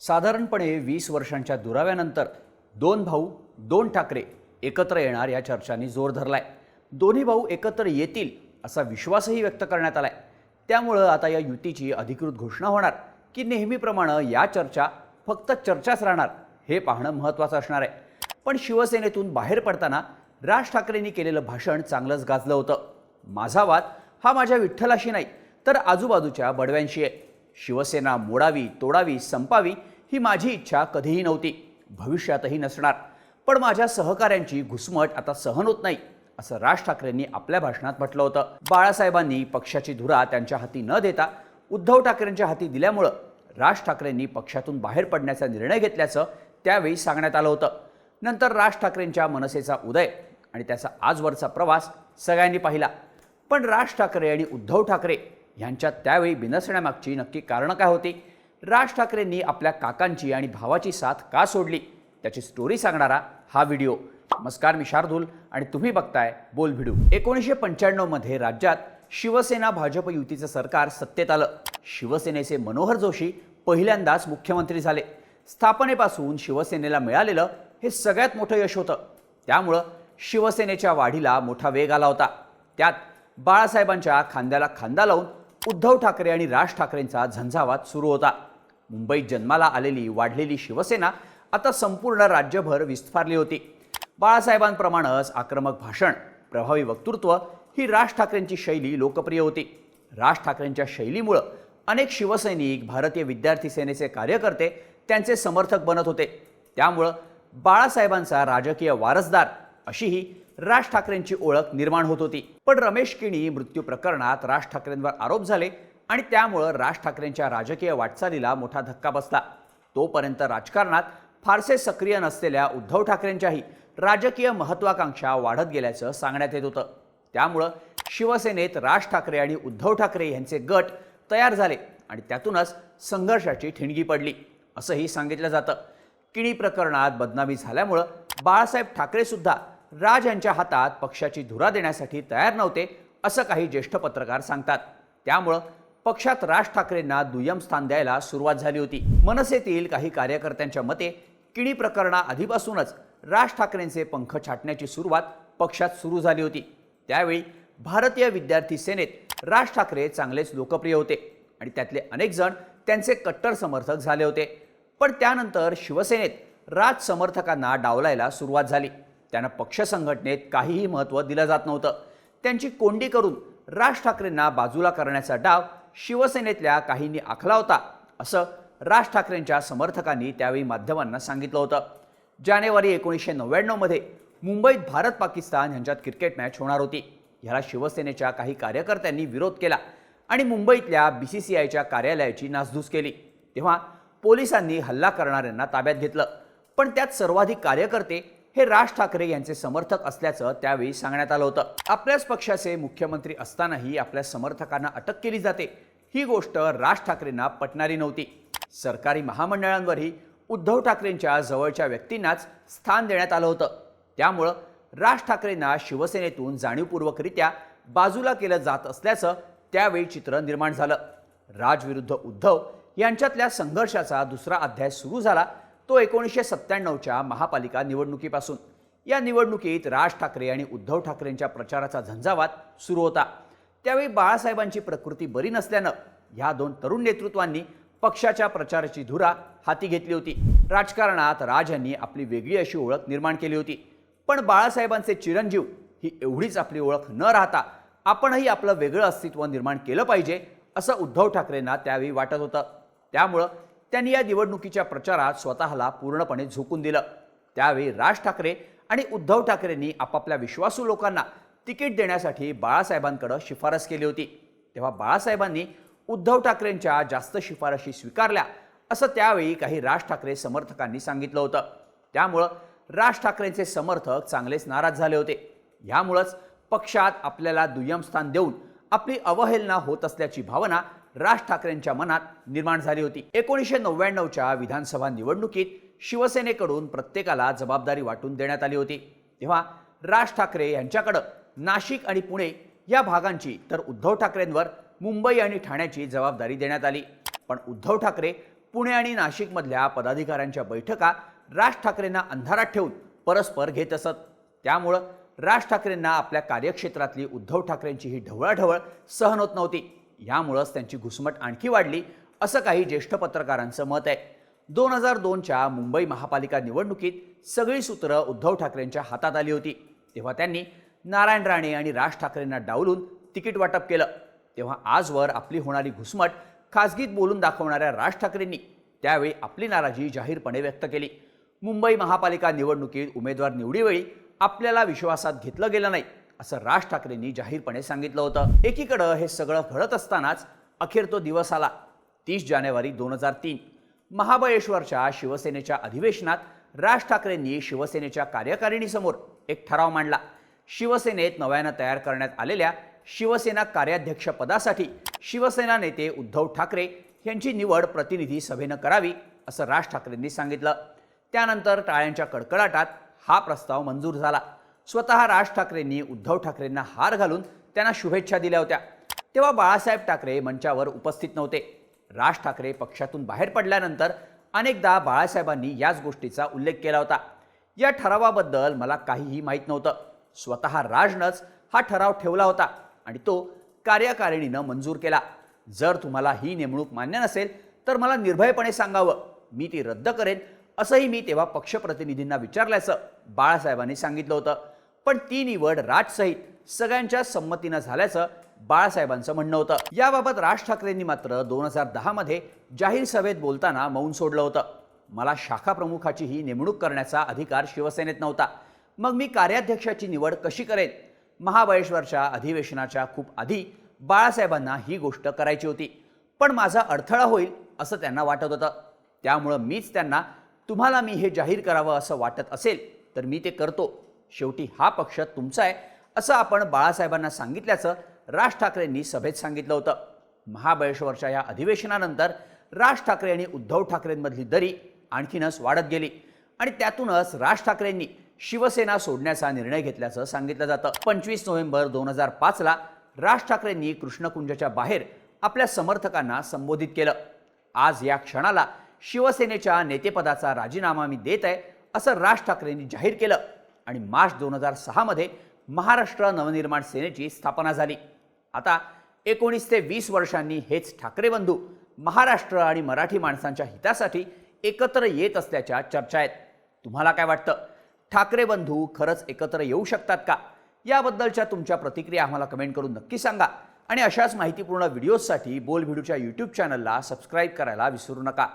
साधारणपणे वीस वर्षांच्या दुराव्यानंतर दोन भाऊ दोन ठाकरे एकत्र येणार या चर्चांनी जोर धरलाय. दोन्ही भाऊ एकत्र येतील असा विश्वासही व्यक्त करण्यात आलाय. त्यामुळं आता या युतीची अधिकृत घोषणा होणार की नेहमीप्रमाणे या चर्चा फक्त चर्चाच राहणार हे पाहणं महत्त्वाचं असणार आहे. पण शिवसेनेतून बाहेर पडताना राज ठाकरेंनी केलेलं भाषण चांगलंच गाजलं होतं. माझा वाद हा माझ्या विठ्ठलाशी नाही तर आजूबाजूच्या बडव्यांशी आहे. शिवसेना मोडावी तोडावी संपावी ही माझी इच्छा कधीही नव्हती. भविष्यातही नसणार. पण माझ्या सहकाऱ्यांची घुसमट आता सहन होत नाही असं राज ठाकरेंनी आपल्या भाषणात म्हटलं होतं. बाळासाहेबांनी पक्षाची धुरा त्यांच्या हाती न देता उद्धव ठाकरेंच्या हाती दिल्यामुळं राज ठाकरेंनी पक्षातून बाहेर पडण्याचा निर्णय घेतल्याचं त्यावेळी सांगण्यात आलं होतं. नंतर राज ठाकरेंच्या मनसेचा उदय आणि त्याचा आजवरचा प्रवास सगळ्यांनी पाहिला. पण राज ठाकरे आणि उद्धव ठाकरे ह्यांच्या त्यावेळी बिनसण्यामागची नक्की कारणं काय होती? राज ठाकरेंनी आपल्या काकांची आणि भावाची साथ का सोडली? त्याची स्टोरी सांगणारा हा व्हिडिओ नमस्कार मी शार्दूल आणि तुम्ही बघताय बोल भिडू. एकोणीसशे पंच्याण्णवमध्ये राज्यात शिवसेना भाजप युतीचं सरकार सत्तेत आलं. शिवसेनेचे मनोहर जोशी पहिल्यांदाच मुख्यमंत्री झाले. स्थापनेपासून शिवसेनेला मिळालेलं हे सगळ्यात मोठं यश होतं. त्यामुळं शिवसेनेच्या वाढीला मोठा वेग आला होता. त्यात बाळासाहेबांच्या खांद्याला खांदा लावून उद्धव ठाकरे आणि राज ठाकरेंचा झंझावात सुरू होता. मुंबईत जन्माला आलेली वाढलेली शिवसेना आता संपूर्ण राज्यभर विस्फारली होती. बाळासाहेबांप्रमाणेच आक्रमक भाषण प्रभावी वक्तृत्व ही राज ठाकरेंची शैली लोकप्रिय होती. राज ठाकरेंच्या शैलीमुळं अनेक शिवसैनिक भारतीय विद्यार्थी सेनेचे कार्यकर्ते त्यांचे समर्थक बनत होते. त्यामुळं बाळासाहेबांचा राजकीय वारसदार अशीही राज ठाकरेंची ओळख निर्माण होत होती. पण रमेश किणी मृत्यू प्रकरणात राज ठाकरेंवर आरोप झाले आणि त्यामुळं राज ठाकरेंच्या राजकीय वाटचालीला मोठा धक्का बसला. तोपर्यंत राजकारणात फारसे सक्रिय नसलेल्या उद्धव ठाकरेंच्याही राजकीय महत्वाकांक्षा वाढत गेल्याचं सांगण्यात येत होतं. त्यामुळं शिवसेनेत राज ठाकरे आणि उद्धव ठाकरे यांचे गट तयार झाले आणि त्यातूनच संघर्षाची ठिणगी पडली असंही सांगितलं जातं. किणी प्रकरणात बदनामी झाल्यामुळं बाळासाहेब ठाकरेसुद्धा राज यांच्या हातात पक्षाची धुरा देण्यासाठी तयार नव्हते असं काही ज्येष्ठ पत्रकार सांगतात. त्यामुळं पक्षात राज ठाकरेंना दुय्यम स्थान द्यायला सुरुवात झाली होती. मनसेतील काही कार्यकर्त्यांच्या मते किणी प्रकरणा आधीपासूनच राज ठाकरेंचे पंख छाटण्याची सुरुवात पक्षात सुरू झाली होती. त्यावेळी भारतीय विद्यार्थी सेनेत राज ठाकरे चांगलेच लोकप्रिय होते आणि त्यातले अनेक जण त्यांचे कट्टर समर्थक झाले होते. पण त्यानंतर शिवसेनेत राज समर्थकांना डावलायला सुरुवात झाली. त्यांना पक्ष संघटनेत काहीही महत्त्व दिलं जात नव्हतं. त्यांची कोंडी करून राज ठाकरेंना बाजूला करण्याचा डाव शिवसेनेतल्या काहींनी आखला होता असं राज ठाकरेंच्या समर्थकांनी त्यावेळी माध्यमांना सांगितलं होतं. जानेवारी एकोणीसशे नव्याण्णवमध्ये मुंबईत भारत पाकिस्तान यांच्यात क्रिकेट मॅच होणार होती. ह्याला शिवसेनेच्या काही कार्यकर्त्यांनी विरोध केला आणि मुंबईतल्या बी सी सी आयच्या कार्यालयाची नासधूस केली. तेव्हा पोलिसांनी हल्ला करणाऱ्यांना ताब्यात घेतलं. पण त्यात सर्वाधिक कार्यकर्ते हे राज ठाकरे यांचे समर्थक असल्याचं त्यावेळी सांगण्यात आलं होतं. आपल्याच पक्षाचे मुख्यमंत्री असतानाही आपल्या समर्थकांना अटक केली जाते. ही गोष्ट राज ठाकरेंना पटणारी नव्हती. सरकारी महामंडळांवरही उद्धव ठाकरेंच्या जवळच्या व्यक्तींनाच स्थान देण्यात आलं होतं. त्यामुळं राज ठाकरेंना शिवसेनेतून जाणीवपूर्वकरित्या बाजूला केलं जात असल्याचं त्यावेळी चित्र निर्माण झालं. राजविरुद्ध उद्धव यांच्यातल्या संघर्षाचा दुसरा अध्याय सुरू झाला. तो एकोणीसशे सत्त्याण्णवच्या महापालिका निवडणुकीपासून. या निवडणुकीत राज ठाकरे आणि उद्धव ठाकरेंच्या प्रचाराचा झंझावात सुरू होता. त्यावेळी बाळासाहेबांची प्रकृती बरी नसल्यानं ह्या दोन तरुण नेतृत्वांनी पक्षाच्या प्रचाराची धुरा हाती घेतली होती. राजकारणात राज यांनी आपली वेगळी अशी ओळख निर्माण केली होती. पण बाळासाहेबांचे चिरंजीव ही एवढीच आपली ओळख न राहता आपणही आपलं वेगळं अस्तित्व निर्माण केलं पाहिजे असं उद्धव ठाकरेंना त्यावेळी वाटत होतं. त्यामुळं त्यांनी या निवडणुकीच्या प्रचारात स्वतःला पूर्णपणे झोकून दिलं. त्यावेळी राज ठाकरे आणि उद्धव ठाकरेंनी आपापल्या विश्वासू लोकांना तिकीट देण्यासाठी बाळासाहेबांकडे शिफारस केली होती. तेव्हा बाळासाहेबांनी उद्धव ठाकरेंच्या जास्त शिफारशी स्वीकारल्या असं त्यावेळी काही राज ठाकरे समर्थकांनी सांगितलं होतं. त्यामुळं राज ठाकरेंचे समर्थक चांगलेच नाराज झाले होते. ह्यामुळंच पक्षात आपल्याला दुय्यम स्थान देऊन आपली अवहेलना होत असल्याची भावना राज ठाकरेंच्या मनात निर्माण झाली होती. एकोणीसशे नव्याण्णवच्या विधानसभा निवडणुकीत शिवसेनेकडून प्रत्येकाला जबाबदारी वाटून देण्यात आली होती. तेव्हा राज ठाकरे यांच्याकडं नाशिक आणि पुणे या भागांची तर उद्धव ठाकरेंवर मुंबई आणि ठाण्याची जबाबदारी देण्यात आली. पण उद्धव ठाकरे पुणे आणि नाशिकमधल्या पदाधिकाऱ्यांच्या बैठका राज ठाकरेंना अंधारात ठेवून परस्पर घेत असत. त्यामुळं राज ठाकरेंना आपल्या कार्यक्षेत्रातली उद्धव ठाकरेंची ही ढवळाढवळ सहन होत नव्हती. यामुळंच त्यांची घुसमट आणखी वाढली असं काही ज्येष्ठ पत्रकारांचं मत आहे. दोन हजार दोनच्या मुंबई महापालिका निवडणुकीत सगळी सूत्रं उद्धव ठाकरेंच्या हातात आली होती. तेव्हा त्यांनी नारायण राणे आणि राज ठाकरेंना डावलून तिकीट वाटप केलं. तेव्हा आजवर आपली होणारी घुसमट खासगीत बोलून दाखवणाऱ्या राज ठाकरेंनी त्यावेळी आपली नाराजी जाहीरपणे व्यक्त केली. मुंबई महापालिका निवडणुकीत उमेदवार निवडीवेळी आपल्याला विश्वासात घेतलं गेलं नाही. असं राज ठाकरेंनी जाहीरपणे सांगितलं होतं. एकीकडं हे सगळं घडत असतानाच अखेर तो दिवस आला तीस जानेवारी दोन हजार तीन. महाबळेश्वरच्या शिवसेनेच्या अधिवेशनात राज ठाकरेंनी शिवसेनेच्या कार्यकारिणीसमोर एक ठराव मांडला. शिवसेनेत नव्यानं तयार करण्यात आलेल्या शिवसेना कार्याध्यक्षपदासाठी शिवसेना नेते उद्धव ठाकरे यांची निवड प्रतिनिधी सभेनं करावी असं राज ठाकरेंनी सांगितलं. त्यानंतर टाळ्यांच्या कडकडाटात हा प्रस्ताव मंजूर झाला. स्वतः राज ठाकरेंनी उद्धव ठाकरेंना हार घालून त्यांना शुभेच्छा दिल्या होत्या. तेव्हा बाळासाहेब ठाकरे मंचावर उपस्थित नव्हते. राज ठाकरे पक्षातून बाहेर पडल्यानंतर अनेकदा बाळासाहेबांनी याच गोष्टीचा उल्लेख केला होता. या ठरावाबद्दल मला काहीही माहीत नव्हतं. स्वतः राजनंच हा ठराव ठेवला होता आणि तो कार्यकारिणीनं मंजूर केला. जर तुम्हाला ही नेमणूक मान्य नसेल तर मला निर्भयपणे सांगावं. मी ती रद्द करेन असंही मी तेव्हा पक्षप्रतिनिधींना विचारल्याचं बाळासाहेबांनी सांगितलं होतं. पण ती निवड राजसहित सगळ्यांच्या संमतीनं झाल्याचं बाळासाहेबांचं म्हणणं होतं. याबाबत राज ठाकरेंनी मात्र दोन हजार दहामध्ये जाहीर सभेत बोलताना मौन सोडलं होतं. मला शाखा प्रमुखाची ही नेमणूक करण्याचा अधिकार शिवसेनेत नव्हता. मग मी कार्याध्यक्षाची निवड कशी करेन? महाबळेश्वरच्या अधिवेशनाच्या खूप आधी बाळासाहेबांना ही गोष्ट करायची होती. पण माझा अडथळा होईल असं त्यांना वाटत होतं. त्यामुळं मीच त्यांना तुम्हाला मी हे जाहीर करावं असं वाटत असेल तर मी ते करतो. शेवटी हा पक्ष तुमचा आहे असं आपण बाळासाहेबांना सांगितल्याचं राज ठाकरेंनी सभेत सांगितलं होतं. महाबळेश्वरच्या या अधिवेशनानंतर राज ठाकरे आणि उद्धव ठाकरेंमधली दरी आणखीनच वाढत गेली आणि त्यातूनच राज ठाकरेंनी शिवसेना सोडण्याचा निर्णय घेतल्याचं सांगितलं जातं. पंचवीस नोव्हेंबर दोन हजार पाचला राज ठाकरेंनी कृष्णकुंजाच्या बाहेर आपल्या समर्थकांना संबोधित केलं. आज या क्षणाला शिवसेनेच्या नेतेपदाचा राजीनामा मी देत आहे असं राज ठाकरेंनी जाहीर केलं. आणि मार्च दोन हजार सहामध्ये महाराष्ट्र नवनिर्माण सेनेची स्थापना झाली. आता एकोणीस ते वीस वर्षांनी हेच ठाकरे बंधू महाराष्ट्र आणि मराठी माणसांच्या हितासाठी एकत्र येत असल्याच्या चर्चा आहेत. तुम्हाला काय वाटतं? ठाकरे बंधू खरंच एकत्र येऊ शकतात का? याबद्दलच्या तुमच्या प्रतिक्रिया आम्हाला कमेंट करून नक्की सांगा. आणि अशाच माहितीपूर्ण व्हिडिओजसाठी बोल व्हिडिओच्या यूट्यूब चॅनलला सबस्क्राईब करायला विसरू नका.